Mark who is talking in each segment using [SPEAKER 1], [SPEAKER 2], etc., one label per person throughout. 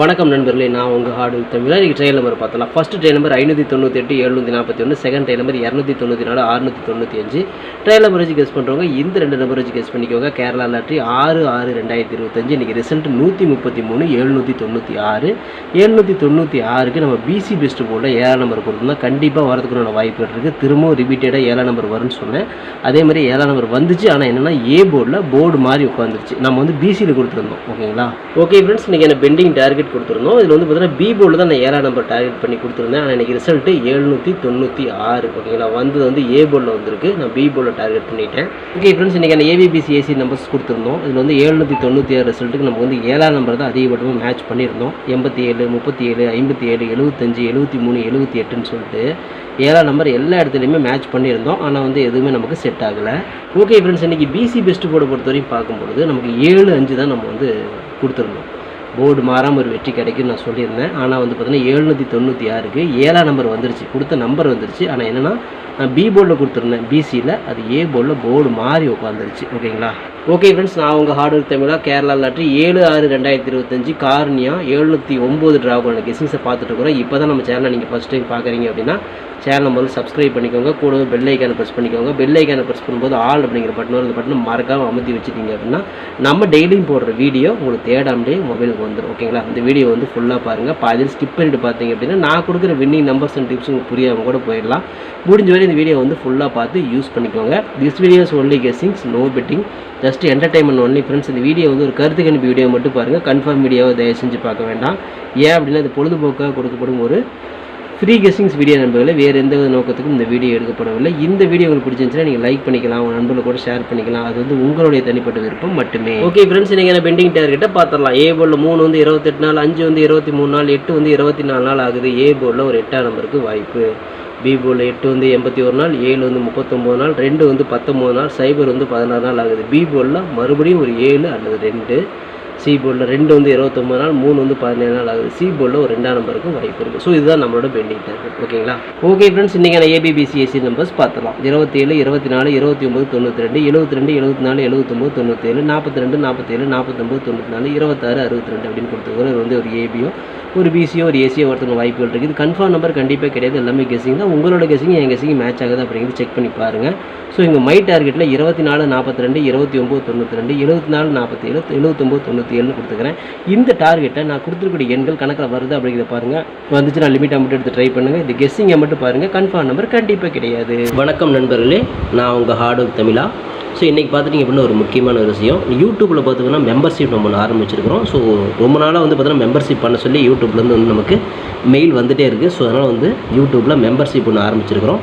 [SPEAKER 1] வணக்கம் நண்பர்களே நான் உங்கள் ஹார்டு தமிழ் இன்றைக்கி ட்ரெயின் நம்பர் பார்த்தலாம் ஃபஸ்ட் ட்ரெயின் நம்பர் ஐநூற்றி தொண்ணூற்றி எட்டு எழுநூற்றி நாற்பத்தி ஒன்று செகண்ட் ட்ரெயின் நம்பர் இரநூத்தி தொண்ணூற்றி நாலு அறுநூற்றி தொண்ணூற்றி அஞ்சு ட்ரெயின் நம்பர் வச்சு கெஸ் பண்ணுறவங்க இந்த ரெண்டு நம்பர் வச்சு கெஸ் பண்ணிக்கோங்க. கேரளா லாட்ரி ஆறு ஆறு ரெண்டாயிரத்தி இருபத்தஞ்சு. இன்றைக்கி ரிசல்ட் நூற்றி முப்பத்தி மூணு எழுநூற்றி தொண்ணூற்றி ஆறு எழுநூற்றி தொண்ணூற்றி ஆறுக்கு நம்ம பிசி பெஸ்ட் போர்டில் ஏழாம் நம்பர் கொடுத்தோம்னா கண்டிப்பாக வரதுக்குள்ள வாய்ப்பு இருக்குது திரும்பவும் ரிப்பீட்டடாக ஏழாம் நம்பர் வரும்னு சொன்னேன். அதே மாதிரி ஏழாம் நம்பர் வந்துச்சு. ஆனால் என்னென்னா ஏ போர்டில் போர்டு மாதிரி உட்காந்துருச்சு நம்ம வந்து பிசியில் கொடுத்துருந்தோம். ஓகேங்களா? ஓகே ஃப்ரெண்ட்ஸ் இன்றைக்கி என்ன பெண்டிங் டார்கெட் கொடுத்துருந்தோம். இதில் வந்து பார்த்தீங்கன்னா பி போர்டில் தான் நான் ஏழாம் நம்பர் டார்கெட் பண்ணி கொடுத்துருந்தேன். ஆனால் எனக்கு ரிசல்ட்டு எழுநூற்றி தொண்ணூற்றி ஆறு. ஓகேங்களா வந்தது வந்து ஏ போர்டில் வந்திருக்கு. நான் பி போர்டில் டார்கெட் பண்ணிட்டேன். ஓகே ஃப்ரெண்ட்ஸ் இன்றைக்கி அந்த ஏபிபிசி ஏசி நம்பர்ஸ் கொடுத்துருந்தோம். இதில் வந்து எழுநூற்றி தொண்ணூற்றி ஆறு ரிசல்ட்டுக்கு நம்ம வந்து ஏழாம் நம்பர் தான் அதிகபட்சமாக மேட்ச் பண்ணியிருந்தோம். எண்பத்தி ஏழு முப்பத்தி ஏழு ஐம்பத்தி ஏழு எழுபத்தஞ்சு எழுபத்தி மூணு எழுபத்தி எட்டுன்னு சொல்லிட்டு ஏழாம் நம்பர் எல்லா இடத்துலையுமே மேட்ச் பண்ணியிருந்தோம். ஆனால் வந்து எதுவுமே நமக்கு செட் ஆகலை. ஓகே ஃப்ரெண்ட்ஸ் இன்றைக்கி பிசி பெஸ்ட் போர்டை பொறுத்த வரையும் பார்க்கும்பொழுது நமக்கு ஏழு அஞ்சு தான் நம்ம வந்து கொடுத்துருந்தோம். போர்டு மாறாமல் ஒரு வெற்றி கிடைக்கும்னு நான் சொல்லியிருந்தேன். ஆனால் வந்து பார்த்தீங்கன்னா எழுநூற்றி தொண்ணூற்றி ஆறுக்கு ஏழாம் நம்பர் வந்துருச்சு. கொடுத்த நம்பர் வந்துருச்சு. ஆனால் என்னென்னா நான் பி போர்டில் கொடுத்துருந்தேன். பிசியில் அது ஏ போர்டில் போர்டு மாறி உட்காந்துருச்சு ஓகேங்களா? ஓகே ஃப்ரெண்ட்ஸ் நான் உங்கள் ஹார்ட் ஒர்க் தமிழாக கேரளா லாட்ரி ஏழு ஆறு ரெண்டாயிரத்தி இருபத்தஞ்சு கார்னியா எழுநூற்றி ஒம்பது ட்ராகோன கெஸிங்ஸை பார்த்துட்டு இருக்கிறோம். இப்போ தான் நம்ம சேனலை நீங்கள் ஃபஸ்ட் டைம் பார்க்குறீங்க அப்படின்னா சேனல் முதல்ல சப்ஸ்கிரைப் பண்ணிக்கோங்க. கூடவே பெல் ஐக்கானை ப்ரெஸ் பண்ணிக்கோங்க. பெல் ஐக்கானை ப்ரெஸ் பண்ணும்போது ஆல் அப்படிங்கிற பட்டன் அந்த பட்டன் மறக்காமல் அமுத்தி வச்சுட்டீங்க அப்படின்னா நம்ம டெய்லியும் போடுற வீடியோ உங்களுக்கு தேடாமலே மொபைலுக்கு வந்துடும் ஓகேங்களா இந்த வீடியோ வந்து ஃபுல்லாக பாருங்கள் பாதியில் ஸ்கிப் பண்ணிட்டு பார்த்தீங்க அப்படின்னா நான் கொடுக்குற வின்னிங் நம்பர்ஸ் அண்ட் டிப்ஸ் உங்களுக்கு புரியாமல் கூட போயிடலாம். முடிஞ்ச வரை இந்த வீடியோ வந்து ஃபுல்லாக பார்த்து யூஸ் பண்ணிக்கோங்க. This videos only guessings no betting just entertainment only friends இந்த வீடியோ வந்து ஒரு கருத்து கணிப்பு வீடியோ மட்டும் பாருங்கள் கன்ஃபார்ம் வீடியோவை தயவு செஞ்சு பார்க்க வேண்டாம். ஏன் அப்படின்னா இது பொழுதுபோக்காக கொடுக்கப்படும் ஒரு ஃப்ரீ கெஸ்டிங்ஸ் வீடியோ நண்பர்களை. வேறு எந்த வித நோக்கத்துக்கும் இந்த வீடியோ எடுக்கப்படவில்லை. இந்த வீடியோ உங்களுக்கு பிடிச்சிருந்துச்சுன்னா நீங்கள் லைக் பண்ணிக்கலாம். உங்கள் நண்பர்கள் கூட ஷேர் பண்ணிக்கலாம். அது வந்து உங்களுடைய தனிப்பட்ட விருப்பம் மட்டுமே. ஓகே ஃப்ரெண்ட்ஸ் நீங்கள் என்ன பெண்டிங் டார்கெட்டை பார்த்துடலாம். ஏ போர்டில் மூணு வந்து இருபத்தெட்டு நாள் அஞ்சு வந்து இருபத்தி மூணு நாள் எட்டு வந்து இருபத்தி நாலு நாள் ஆகுது. ஏ போர்டில் ஒரு எட்டாம் நம்பருக்கு வாய்ப்பு. பி போர்டில் எட்டு வந்து எண்பத்தி ஒரு நாள் ஏழு வந்து முப்பத்தொம்போது நாள் ரெண்டு வந்து பத்தொம்போது நாள் சைபர் வந்து பதினாறு நாள் ஆகுது. பி போர்டில் மறுபடியும் ஒரு ஏழு அல்லது ரெண்டு. சி போர்டில் ரெண்டு வந்து இருபத்தொம்பது நாள் மூணு வந்து பதினேழு நாள் ஆகுது. சி போர்டில் ஒரு ரெண்டாம் நம்பருக்கும் வாய்ப்பு இருக்குது ஸோ இதுதான் நம்மளோட பெண்டிங் டார்கெட் ஓகேங்களா ஓகே ஃப்ரெண்ட்ஸ் இன்றைக்கான ஏபிபிசிஎஸ்சி நம்பர்ஸ் பார்த்துலாம் இருபத்தேழு இருபத்தி நாலு இருபத்தி ஒம்பது தொண்ணூற்றி ரெண்டு எழுபத்தி ரெண்டு எழுபத்தி நாலு எழுபத்தொம்பது தொண்ணூற்றேழு நாற்பத்தி ரெண்டு நாற்பத்தேழு நாற்பத்தொம்பது தொண்ணூற்றி நாலு இருபத்தாறு அறுபத்தி ரெண்டு அப்படின்னு கொடுத்துருக்கோம் வந்து ஒரு ஏபியோ ஒரு பிசியோ ஒரு ஏசியோ ஒருத்தவங்க வாய்ப்புகள் இருக்குது இது கன்ஃபார்ம் நம்பர் கண்டிப்பாக கிடையாது. எல்லாமே கெஸிங் தான். உங்களோட கெஸிங் என் கெஸிங் மேட்ச் ஆகுது அப்படிங்கிறது செக் பண்ணி பாருங்கள் ஸோ இங்கே மை டார்கெட்டில் இருபத்தி நாலு நாற்பத்தி ரெண்டு இருபத்தி ஒம்பது தொண்ணூற்றி ரெண்டு எழுபத்தி நாலு நாற்பத்தி ஏழு எழுபத்தொம்பது தொண்ணூற்றி ஏழுன்னு கொடுத்துக்கிறேன் இந்த டார்கெட்டை நான் கொடுத்துருக்கூடிய எண்கள் கணக்கில் வருது அப்படிங்கிறத பாருங்கள் வந்துச்சு நான் லிமிட்டாக மட்டும் எடுத்து ட்ரை பண்ணுங்கள் இந்த கெஸ்ஸிங்கை மட்டும் பாருங்கள் கன்ஃபார்ம் நம்பர் கண்டிப்பாக கிடையாது. வணக்கம் நண்பர்களே நான் உங்கள் ஹார்ட் ஒர்க் தமிழா. ஸோ இன்றைக்கி பார்த்துட்டிங்க அப்படின்னா ஒரு முக்கியமான ஒரு விஷயம். யூடியூப்பில் பார்த்திங்கன்னா மெம்பர்ஷிப் நம்ம ஒன்று ஆரம்பிச்சிருக்கிறோம். ஸோ ரொம்ப நாளாக வந்து பார்த்தீங்கன்னா மெம்பர்ஷிப் பண்ண சொல்லி யூடியூப்லேருந்து வந்து நமக்கு மெயில் வந்துகிட்டே இருக்குது ஸோ அதனால் வந்து யூடியூப்பில் மெம்பர்ஷிப் ஒன்று ஆரம்பிச்சிருக்கிறோம்.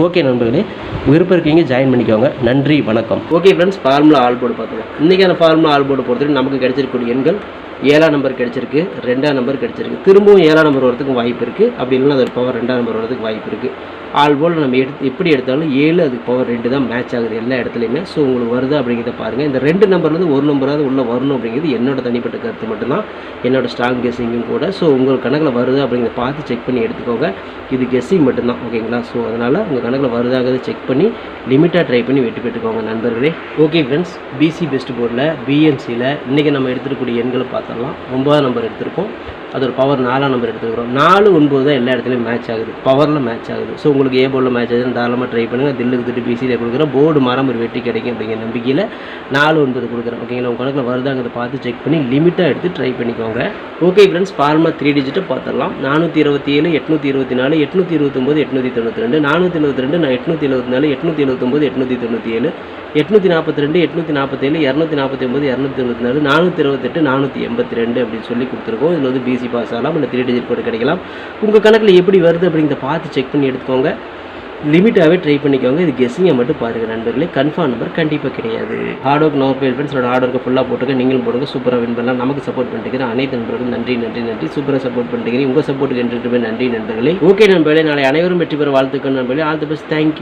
[SPEAKER 1] ஓகே நண்பர்களே விருப்பம் இருக்கீங்க ஜாயின் பண்ணிக்கோங்க. நன்றி வணக்கம். Okay friends formula all board பார்த்துக்கலாம். இன்றைக்கான ஃபார்முலா ஆல் போர்டு பொறுத்தவரைக்கும் நமக்கு கிடைச்சிருக்கக்கூடிய எண்கள் ஏழாம் நம்பர் கிடச்சிருக்கு ரெண்டாம் நம்பர் கிடச்சிருக்கு. திரும்பவும் ஏழாம் நம்பர் வரதுக்கு வாய்ப்பு இருக்குது அப்படி இல்லைன்னா அது பவர் ரெண்டாம் நம்பர் வரதுக்கு வாய்ப்பு இருக்குது ஆல் போல் நம்ம எடுத்து எப்படி எடுத்தாலும் ஏழு அதுக்கு பவர் ரெண்டு தான் மேட்ச் ஆகுது எல்லா இடத்துலையுமே. ஸோ உங்களுக்கு வருதா அப்படிங்கிறத பாருங்கள் இந்த ரெண்டு நம்பர்லேருந்து ஒரு நம்பராவது உள்ளே வரணும் அப்படிங்கிறது என்னோட தனிப்பட்ட கருத்து மட்டும்தான். என்னோட ஸ்ட்ராங் கெஸ்ஸிங்கும் கூட. ஸோ உங்கள் கணக்கில் வருதா அப்படிங்கிறத பார்த்து செக் பண்ணி எடுத்துக்கோங்க. இது கெஸ்ஸிங் மட்டும்தான் ஓகேங்களா ஸோ அதனால் உங்கள் கணக்கில் வருதாங்கிறத செக் பண்ணி லிமிட்டாக ட்ரை பண்ணி வெற்றி பெற்றுக்கோங்க நண்பர்களே. ஓகே ஃப்ரெண்ட்ஸ் பிசி பெஸ்ட் போர்டில் பிஎன்சியில் இன்றைக்கி நம்ம எடுத்துருக்கக்கூடிய எண்களை பார்த்தரலாம் ஒன்பதாம் நம்பர் எடுத்திருக்கோம். அது ஒரு பவர் நாலாம் நம்பர் எடுத்துக்கிறோம். நாலு ஒன்பது தான் எல்லா இடத்துலையும் மேட்ச் ஆகுது. பவரில் மேட்ச் ஆகுது. ஸோ உங்களுக்கு ஏ போர்டில் மேட்ச் ஆகுதுன்னு தாராளமாக ட்ரை பண்ணுங்கள் தில்லுக்கு திட்டு பிசியில் கொடுக்குறேன். போர்டு மரம் ஒரு வெட்டி கிடைக்கும் அப்படிங்கிற நம்பிக்கையில் நாலு ஒன்பது கொடுக்குறேன். ஓகேங்களா உங்கள் கணக்கில் வருதாங்கிறத பார்த்து செக் பண்ணி லிமிட்டாக எடுத்து ட்ரை பண்ணிக்கோங்க. ஓகே ஃப்ரெண்ட்ஸ் ஃபார்மா த்ரீ டிஜிட்டை பார்த்துடலாம். நானூற்றி இருபத்தி ஏழு எட்நூற்றி இருபத்தி நாலு எட்நூற்றி இருபத்தொம்போது எட்நூற்றி தொண்ணூற்றி ரெண்டு. நானூற்றி எழுபத்தி ரெண்டு நான் எட்நூற்றி எழுபத்தி நாலு எட்நூற்றி எழுபத்தொம்போது எட்நூற்றி தொண்ணூற்றி ஏழு. எட்நூற்றி நாற்பத்தி ரெண்டு எட்நூற்றி நாற்பத்தேழு இரநூத்தி நாற்பத்தி ஒம்பது இரநூத்தி தொண்ணூற்றி நாலு நானூற்றி இருபத்தெட்டு நானூற்றி எண்பத்தி ரெண்டு அப்படின்னு சொல்லி கொடுத்துருக்கோம். இதில் வந்து பிசி பாஸ் ஆகலாம் இல்லை த்ரீ டிஜிட் கோடு கிடைக்கலாம். உங்கள் கணக்கில் எப்படி வருது அப்படிங்கிறத பார்த்து செக் பண்ணி எடுத்துக்கோங்க. லிமிட்டாகவே ட்ரை பண்ணிக்கோங்க. இது கெஸ்ஸிங்கை மட்டும் பாருங்கள் நண்பர்களே. கன்ஃபார்ம் நம்பர் கண்டிப்பாக கிடையாது. ஹார்ட் ஒர்க் நோ பேர் ஃப்ரெண்ட்ஸோட ஹார்ட் ஒர்க்கை ஃபுல்லாக போட்டுக்க நீங்களும் போடுங்க. சூப்பராக வின் பண்ணலாம். நமக்கு சப்போர்ட் பண்ணிட்டு அனைத்து நண்பர்களும் நன்றி நன்றி நன்றி. சூப்பராக சப்போர்ட் பண்ணிக்கிறேன். உங்கள் சப்போர்ட்டுக்கு என்றுமே நன்றி நண்பர்களே. ஓகே நண்பர்களே. நாளை அனைவரும் வெற்றி பெற வாழ்த்துக்கள் நண்பர்களே. All the best thank you